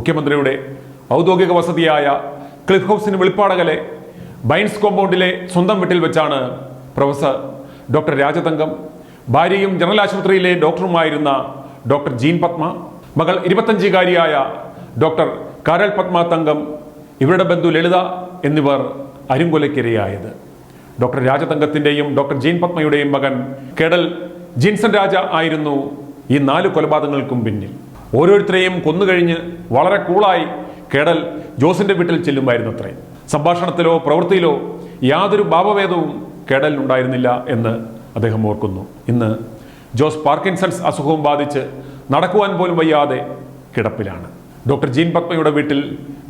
മുഖ്യമന്ത്രിയുടെ ഔദ്യോഗിക വസതിയായ ക്ലിഫ് ഹൗസിന് വെളിപ്പാടകലെ ബൈൻസ് കോമ്പൗണ്ടിലെ സ്വന്തം വീട്ടിൽ വെച്ചാണ് പ്രൊഫസർ ഡോക്ടർ രാജതങ്കം. ഭാര്യയും ജനറൽ ആശുപത്രിയിലെ ഡോക്ടറുമായിരുന്ന ഡോക്ടർ ജീൻ പത്മ മകൾ ഇരുപത്തഞ്ചുകാരിയായ ഡോക്ടർ കാരൽ പത്മ തങ്കം ഇവരുടെ ബന്ധു ലളിത എന്നിവർ അരുങ്കൊലയ്ക്കിരയായത്. ഡോക്ടർ രാജതങ്കത്തിന്റെയും ഡോക്ടർ ജീൻ പത്മയുടെയും മകൻ കേടൽ ജിൻസൺ രാജ ആയിരുന്നു ഈ നാല് കൊലപാതകങ്ങൾക്കും പിന്നിൽ. ഓരോരുത്തരെയും കൊന്നുകഴിഞ്ഞ് വളരെ കൂളായി കേടൽ ജോസിന്റെ വീട്ടിൽ ചെല്ലുമായിരുന്നു അത്രേ. സംഭാഷണത്തിലോ പ്രവൃത്തിയിലോ യാതൊരു ഭാവഭേദവും കേടലിനുണ്ടായിരുന്നില്ല എന്ന് അദ്ദേഹം ഓർക്കുന്നു. ഇന്ന് ജോസ് പാർക്കിൻസൺസ് അസുഖവും ബാധിച്ച് നടക്കുവാൻ പോലും വയ്യാതെ കിടപ്പിലാണ്. ഡോക്ടർ ജീൻ പത്മയുടെ വീട്ടിൽ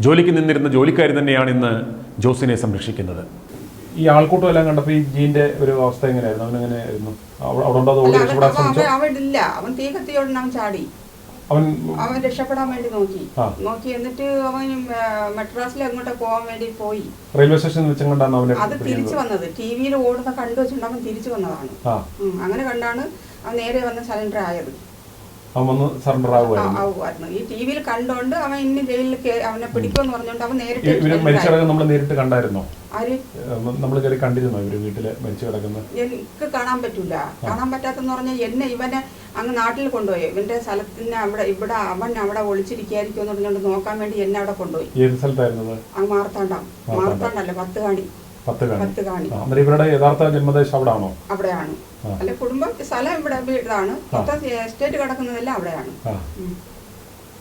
ജോലിക്ക് നിന്നിരുന്ന ജോലിക്കാരി തന്നെയാണ് ഇന്ന് ജോസിനെ സംരക്ഷിക്കുന്നത്. ഈ ആൾക്കൂട്ടം എല്ലാം കണ്ടപ്പോൾ ഈ ജീന്റെ ഒരു അവസ്ഥ എങ്ങനെയായിരുന്നു? അവൻ എങ്ങനെയായിരുന്നു അവിടെ അല്ല, അവൻ അവൻ ഇല്ല. അവൻ തീ കത്തിയോടെ അവൻ ചാടി. അവൻ അവൻ രക്ഷപ്പെടാൻ വേണ്ടി നോക്കി. നോക്കി എന്നിട്ട് അവൻ മെട്രാസിൽ അങ്ങോട്ട് പോകാൻ വേണ്ടി പോയി. റെയിൽവേ സ്റ്റേഷനിൽ കണ്ടാണ് അവനെ അത് തിരിച്ചു വന്നത്. ടി വിയിൽ ഓടുന്ന കണ്ടു വെച്ചിട്ട് അവൻ തിരിച്ചു വന്നതാണ്. അങ്ങനെ കണ്ടാണ് അവൻ നേരെ വന്ന് സലണ്ടർ ആയത്. അവൻ വന്ന് സറണ്ടർ ആവുമായിരുന്നു. ഈ ടി വിയിൽ കണ്ടോണ്ട് അവൻ ഇന്ന് ജയിലിൽ കേ- അവനെ പിടിക്കുമെന്ന് പറഞ്ഞോണ്ട് അവൻ നേരിട്ട് ഇവർ ആയി. മരിച്ചടക്കം നമ്മൾ നേരിട്ട് കണ്ടായിരുന്നോ? ആര്? നമ്മൾ കയറി കണ്ടിരുന്നോ ഇവർ വീട്ടിൽ മരിച്ചു കിടക്കുന്ന? എനിക്ക് കാണാൻ പറ്റൂല. കാണാൻ പറ്റാത്തെന്ന് പറഞ്ഞാൽ എന്നെ ഇവനെ അങ്ങ് നാട്ടിൽ കൊണ്ടുപോയി. ഇവന്റെ സ്ഥലത്തിന് അവിടെ ഇവിടെ അവൻ അവിടെ ഒളിച്ചിരിക്കായിരിക്കും എന്ന് പറഞ്ഞുകൊണ്ട് നോക്കാൻ വേണ്ടി എന്നെ അവിടെ കൊണ്ടുപോയി. ഏത് സ്ഥലത്തായിരുന്നത്? ആ മാർത്താണ്ടാം മാർത്താണ്ഡം. മാർത്താണ്ടല്ല പത്ത് കാണി പത്ത് കാണി. അന്നേരം ഇവരുടെ യഥാർത്ഥ ജന്മദേശം അവിടെ ആണോ അവിടെയാണ് അല്ലെ കുടുംബം സ്ഥലം ഇവിടെ വീടാണ് മൊത്തം എസ്റ്റേറ്റ് കിടക്കുന്നതെല്ലാം അവിടെയാണ്.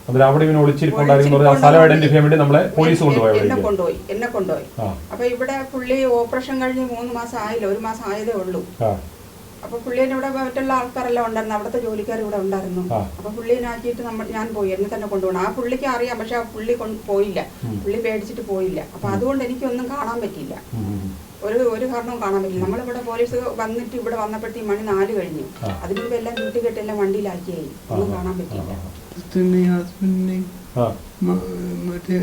അന്നേരം അവിടെ ഇവനെ ഒളിച്ചിരിപ്പുണ്ടായിരുന്നു സ്ഥലം ഐഡന്റിഫൈ ചെയ്യാൻ വേണ്ടി നമ്മളെ പോലീസ് കൊണ്ടുപോയി എന്നെ കൊണ്ടുപോയി എന്നെ കൊണ്ടുപോയി. അപ്പൊ ഇവിടെ പുള്ളി ഓപ്പറേഷൻ കഴിഞ്ഞ് മൂന്ന് മാസം ആയില്ല ഒരു മാസം ആയതേ ഉള്ളൂ. അപ്പൊ പുള്ളീനെ ഇവിടെ മറ്റുള്ള ആൾക്കാരെല്ലാം ഉണ്ടായിരുന്നു. അവിടുത്തെ ജോലിക്കാർ ഇവിടെ ഉണ്ടായിരുന്നു. അപ്പൊ പുള്ളീനാക്കിയിട്ട് നമ്മൾ ഞാൻ പോയി. എന്നെ തന്നെ കൊണ്ടുപോകണം. ആ പുള്ളിക്ക് അറിയാം. പക്ഷെ ആ പുള്ളി കൊണ്ട് പോയില്ല. പുള്ളി പേടിച്ചിട്ട് പോയില്ല. അപ്പൊ അതുകൊണ്ട് എനിക്കൊന്നും കാണാൻ പറ്റിയില്ല. ഒരു ഒരു കാരണവും കാണാൻ പറ്റില്ല നമ്മളിവിടെ പോലീസ് വന്നിട്ട് ഇവിടെ വന്നപ്പോഴത്തേ മണി നാല് കഴിഞ്ഞു. അതിന് മുമ്പ് എല്ലാം കൂട്ടി കെട്ടെല്ലാം വണ്ടിയിലാക്കിയായി. ഒന്നും കാണാൻ മറ്റേ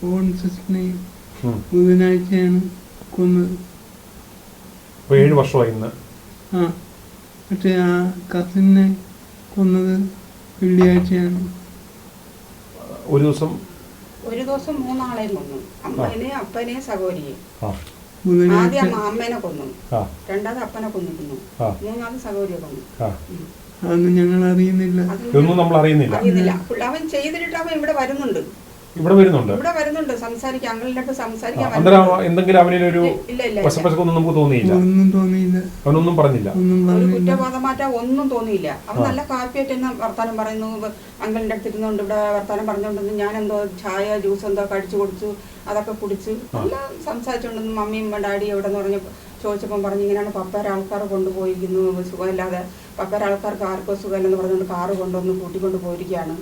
ഫോൺ സിസ്റ്ററിനെയും. ബുധനാഴ്ചയാണ് കൊന്നത്. ഏഴ് വർഷമായി ഇന്ന്. ആ. മറ്റേ ആ കസിനെ കൊന്നത് വെള്ളിയാഴ്ചയാണ്. ഒരു ദിവസം ഒരു ദിവസം മൂന്നാളെയും കൊന്നു. അമ്മേനെ അപ്പനെ സഹോരിയെ ആ. ആദ്യം അമ്മ അമ്മേനെ കൊന്നു. രണ്ടാമത് അപ്പനെ കൊന്നിരുന്നു മൂന്നാമത് സഹോരിയെ കൊന്നു. അതൊന്നും ഞങ്ങൾ അറിയുന്നില്ല അത് ഇതൊന്നും നമ്മൾ അറിയുന്നില്ല. അറിയുന്നില്ല അവൻ ചെയ്തിട്ട് അവൻ ഇവിടെ വരുന്നുണ്ട്. ഇവിടെ വരുന്നുണ്ട്. ഇവിടെ വരുന്നുണ്ട്. അടുത്ത് ആ, സംസാരിക്കാൻ അന്നേരം എന്തെങ്കിലും അവനൊരു ഒരു വശപ്പശക്കൊന്നും നമുക്ക് തോന്നിയില്ല. ഒന്നും തോന്നിയില്ല. അവനൊന്നും പറഞ്ഞില്ല. ഒന്നും ഒരു കുറ്റബോധമാറ്റം ഒന്നും തോന്നിയില്ല. അവൻ നല്ല കാപ്പിയായിട്ട് എന്നെ വർത്താനം പറയുന്നു. അങ്കിളിന്റെ അടുത്ത് ഇരുന്നുകൊണ്ട് ഇവിടെ വർത്താനം പറഞ്ഞുകൊണ്ടെന്ന് ഞാൻ എന്തോ ചായ ജ്യൂസ് എന്തോ കഴിച്ചു കൊടുത്തു. അതൊക്കെ കുടിച്ച് നല്ല സംസാരിച്ചുകൊണ്ടിരുന്നു. മമ്മിയും ഡാഡി എവിടെ നിന്ന് പറഞ്ഞ് ചോദിച്ചപ്പം പറഞ്ഞു ഇങ്ങനെയാണ് പപ്പേരെ ആൾക്കാർ കൊണ്ടുപോയിരിക്കുന്നു. സുഖമില്ലാതെ പപ്പേരെ ആൾക്കാർക്ക് ആർക്കോ സുഖമില്ലെന്ന് പറഞ്ഞുകൊണ്ട് കാറ് കൊണ്ടുവന്ന് കൂട്ടിക്കൊണ്ട് പോയിരിക്കുകയാണ്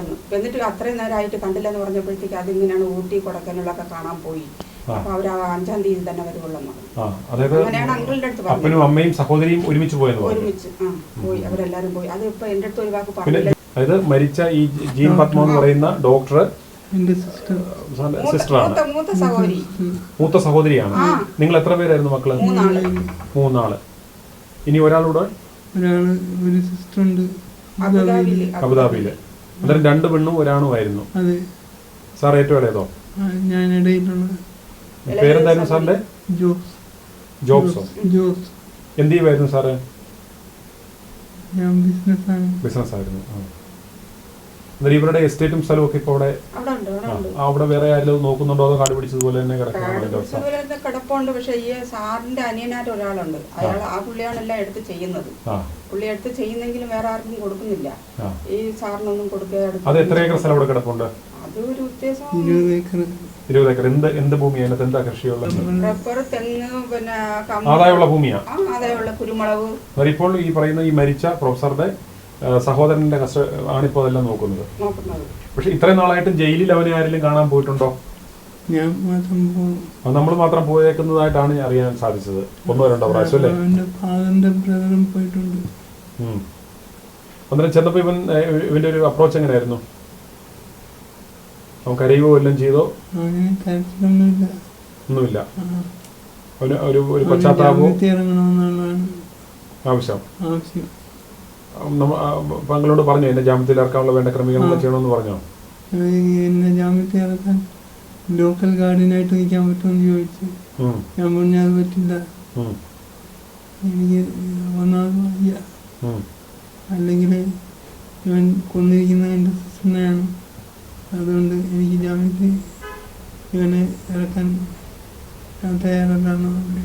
എന്ന്. എന്നിട്ട് അത്രയും നേരമായിട്ട് കണ്ടില്ല എന്ന് പറഞ്ഞപ്പോഴത്തേക്ക് അതിങ്ങനെയാണ് ഊട്ടി കൊടക്കനുള്ളൊക്കെ കാണാൻ പോയി. അപ്പൊ അവർ അഞ്ചാം തീയതി തന്നെ വരുവുള്ളൂ എന്ന് പറഞ്ഞു ആ അതായത് അങ്ങനെയാണ് അങ്കിളിന്റെ അടുത്ത് അപ്പനും അമ്മയും സഹോദരിയും ഒരുമിച്ച് പോയെന്ന് പറഞ്ഞു. ഒരുമിച്ച് ആ പോയി. അവരെല്ലാരും പോയി. അത് ഇപ്പൊ എന്റെ അടുത്ത് ഒരു വാക്ക് പറഞ്ഞില്ല. അതായത് മരിച്ച ഈ ജീൻ പത്മ എന്ന് പറയുന്ന ഡോക്ടർ സിസ്റ്ററാണ്. മൂത്ത മൂത്ത സഹോദരി. മൂത്ത സഹോദരിയാണ്. നിങ്ങൾ എത്ര പേരായിരുന്നു മക്കൾ? മൂന്നാൾ. ഇനി ഒരാളൂടെ? ഒരാൾ ഒരു സിസ്റ്റർ ഉണ്ട് അബുദാബിയിൽ. അബുദാബിയിൽ. അന്നേരം രണ്ട് പെണ്ണും ഒരാണുമായിരുന്നു അതെ. സാർ ഏറ്റവും ഇളയതോ? ആ, ഞാനിടയിലുള്ള പേരെന്തായിരുന്നു സാറിന്റെ? ജോസ്. ജോബ്സോ ജോസ്. എന്ത് ചെയ്യുമായിരുന്നു സാറ്? ഞാൻ ബിസിനസ്സാണ് ബിസിനസ് ആയിരുന്നു. ആ. അന്നേരം ഇവരുടെ എസ്റ്റേറ്റും സ്ഥലവും ഒക്കെ ഇപ്പൊ അവിടെ അവിടെ ഉണ്ട് അവിടെ ഉണ്ട്. അവിടെ വേറെ ആരെങ്കിലും നോക്കുന്നുണ്ടോ? അതോ കാട് പിടിച്ചതുപോലെ തന്നെ കിടക്കണം കാട് അതിന്റെ അവസ്ഥ പിടിച്ചതുപോലെ കിടപ്പുണ്ട്. പക്ഷെ ഈ സാറിന്റെ അനിയനായിട്ട് ഒരാളുണ്ട്. അയാൾ ആ പുള്ളിയാണ് എല്ലാം എടുത്ത് ചെയ്യുന്നത്. പുള്ളി എടുത്ത് ചെയ്യുന്നെങ്കിലും വേറെ ആർക്കും കൊടുക്കുന്നില്ല. ഈ സാറിനൊന്നും കൊടുക്കുക അത് എത്ര ഏക്കർ സ്ഥലം അവിടെ കിടപ്പുണ്ട്? അതൊരു ഒരു ഉദ്ദേശം ഇരുപത് ഏക്കർ. എന്ത് എന്ത് ഭൂമി? അതിനകത്ത് എന്താ കൃഷിയുള്ളത് റബ്ബർ തെങ്ങ് പിന്നെ ആദായമുള്ള ഭൂമിയാ? ആ ആദായമുള്ള കുരുമുളക്. ഇപ്പോൾ ഈ പറയുന്ന ഈ മരിച്ച പ്രൊഫസറുടെ സഹോദരന്റെ കസ്റ്റ ആണിപ്പോൾ അതെല്ലാം നോക്കുന്നത്. പക്ഷെ ഇത്രയും നാളായിട്ടും ജയിലിൽ അവനെ ആരെങ്കിലും കാണാൻ പോയിട്ടുണ്ടോ? ഞാൻ മാത്രം നമ്മൾ മാത്രം പോയേക്കുന്നതായിട്ടാണ് ഞാൻ അറിയാൻ സാധിച്ചത്. ഒന്നോ രണ്ടോ പ്രാവശ്യം അല്ലേ? അവന്റെ ഫാദറിന്റെ ബ്രദറും പോയിട്ടുണ്ട്. അന്നേരം ചെന്നപ്പോൾ ഇവൻ ഇവന്റെ ഒരു അപ്രോച്ച് എങ്ങനെയായിരുന്നു? അവൻ കരയുകയോ എല്ലാം ചെയ്തോ? ഒന്നുമില്ല. ഒരു ഒരു പശ്ചാത്താപവും ആവശ്യം. പങ്ങളോട് പറഞ്ഞു എന്റെ ജാമ്യത്തിൽ ഇറക്കാനുള്ള വേണ്ട ക്രമീകരണങ്ങൾ. ചെയ്യണമെന്ന് പറഞ്ഞോ? എന്നെ ജാമ്യത്തിൽ ഇറക്കാൻ ലോക്കൽ ഗാർഡിനായിട്ട് നിൽക്കാൻ പറ്റുമെന്ന് ചോദിച്ചു. ഞാൻ പറഞ്ഞാൽ അത് പറ്റില്ല. എനിക്ക് ഒന്നാമത് വയ്യ അല്ലെങ്കിൽ ഇവൻ കൊന്നിരിക്കുന്ന എന്റെ സിസ്റ്ററിനെയാണ്. അതുകൊണ്ട് എനിക്ക് ജാമ്യത്തിൽ ഇവനെ ഇറക്കാൻ ഞാൻ തയ്യാറല്ലാന്ന് പറഞ്ഞു